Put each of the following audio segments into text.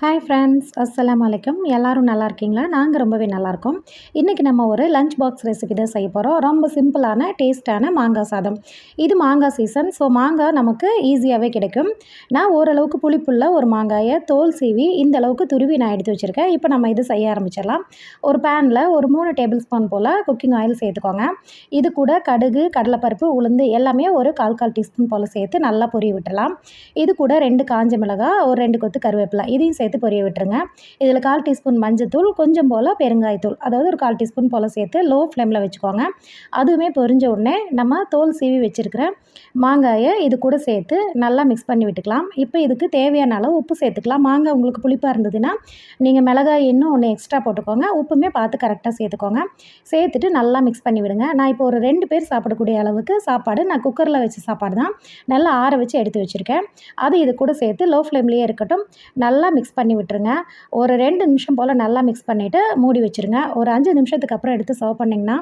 Hi friends அஸ்ஸலாம் வலைக்கம் எல்லோரும் நல்லா இருக்கீங்களா? நாங்கள் ரொம்பவே நல்லாயிருக்கோம் இன்றைக்கி நம்ம ஒரு லஞ்ச் பாக்ஸ் ரெசிபி தான் செய்ய போகிறோம் ரொம்ப சிம்பிளான டேஸ்ட்டான மாங்காய் சாதம். இது மாங்காய் சீசன் ஸோ மாங்காய் நமக்கு ஈஸியாகவே கிடைக்கும். நான் ஓரளவுக்கு புளிப்புள்ள ஒரு மாங்காயை தோல் சீவி இந்த அளவுக்கு துருவி நான் எடுத்து வச்சுருக்கேன். இப்போ நம்ம இது செய்ய ஆரம்பிச்சிடலாம். ஒரு பேனில் ஒரு மூணு டேபிள் ஸ்பூன் போல் குக்கிங் ஆயில் சேர்த்துக்கோங்க. இது கூட கடுகு கடலைப்பருப்பு உளுந்து எல்லாமே ஒரு கால் கால் டீஸ்பூன் போல் சேர்த்து நல்லா பொரிய விட்டுடலாம். இது கூட ரெண்டு காஞ்ச மிளகாய் ஒரு ரெண்டு கொத்து கருவேப்பிலை இதையும் சேர்த்து பொரிய விட்டுருங்க. இதில் கால் டீஸ்பூன் மஞ்சத்தூள் கொஞ்சம் போல் பெருங்காயத்தூள். அதாவது ஒரு கால் டீஸ்பூன் போல் சேர்த்து லோ ஃப்ளேமில் வச்சுக்கோங்க. அதுவுமே பொரிஞ்ச உடனே நம்ம தோல் சீவி வச்சுருக்கிற மாங்காயை இது கூட சேர்த்து நல்லா மிக்ஸ் பண்ணி விட்டுக்கலாம். இப்போ இதுக்கு தேவையான அளவு உப்பு சேர்த்துக்கலாம். மாங்காய் உங்களுக்கு புளிப்பாக இருந்ததுன்னா நீங்கள் மிளகாய் இன்னும் ஒன்று எக்ஸ்ட்ரா போட்டுக்கோங்க. உப்புமே பார்த்து கரெக்டாக சேர்த்துக்கோங்க. சேர்த்துட்டு நல்லா மிக்ஸ் பண்ணி விடுங்க. நான் இப்போ ஒரு ரெண்டு பேர் சாப்பிடக்கூடிய அளவுக்கு சாப்பாடு நான் குக்கரில் வச்ச சாப்பாடு தான். நல்லா ஆற வச்சு எடுத்து வச்சுருக்கேன். அது இது கூட சேர்த்து லோ ஃப்ளேம்லேயே இருக்கட்டும். நல்லா மிக்ஸ் பண்ணி விட்டுருங்க. ஒரு ரெண்டு நிமிஷம் போல் நல்லா மிக்ஸ் பண்ணிவிட்டு மூடி வச்சுருங்க. ஒரு அஞ்சு நிமிஷத்துக்கு அப்புறம் எடுத்து சர்வ் பண்ணிங்கன்னா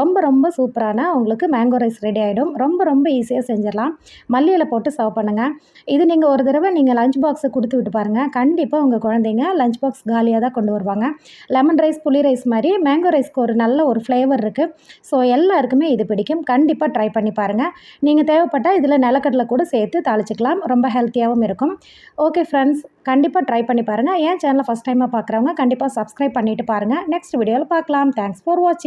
ரொம்ப ரொம்ப சூப்பரான உங்களுக்கு மேங்கோ ரைஸ் ரெடி ஆகிடும் ரொம்ப ரொம்ப ஈஸியாக செஞ்சிடலாம். மல்லியில் போட்டு சர்வ் பண்ணுங்கள் இது நீங்கள் ஒரு தடவை நீங்கள் லஞ்ச் பாக்ஸை கொடுத்து விட்டு பாருங்கள் கண்டிப்பாக உங்கள் குழந்தைங்க லஞ்ச் பாக்ஸ் காலியாக தான் கொண்டு வருவாங்க. லெமன் ரைஸ் புளி ரைஸ் மாதிரி மேங்கோ ரைஸ்க்கு ஒரு நல்ல ஒரு ஃப்ளேவர் இருக்குது ஸோ எல்லாருக்குமே இது பிடிக்கும். கண்டிப்பாக ட்ரை பண்ணி பாருங்கள் நீங்கள் தேவைப்பட்டால் இதில் நிலக்கடலை கூட சேர்த்து தாளிச்சிக்கலாம். ரொம்ப ஹெல்த்தியாகவும் இருக்கும். ஓகே ஃப்ரெண்ட்ஸ் கண்டிப்பாக ட்ரை பண்ணி பாருங்கள் ஏன் சேனலை ஃபஸ்ட் டைமாக பார்க்குறவங்க கண்டிப்பாக சப்ஸ்கிரைப் பண்ணிவிட்டு பாருங்கள் நெக்ஸ்ட் வீடியோவில் பார்க்கலாம் தேங்க்ஸ் ஃபார் வாட்சிங்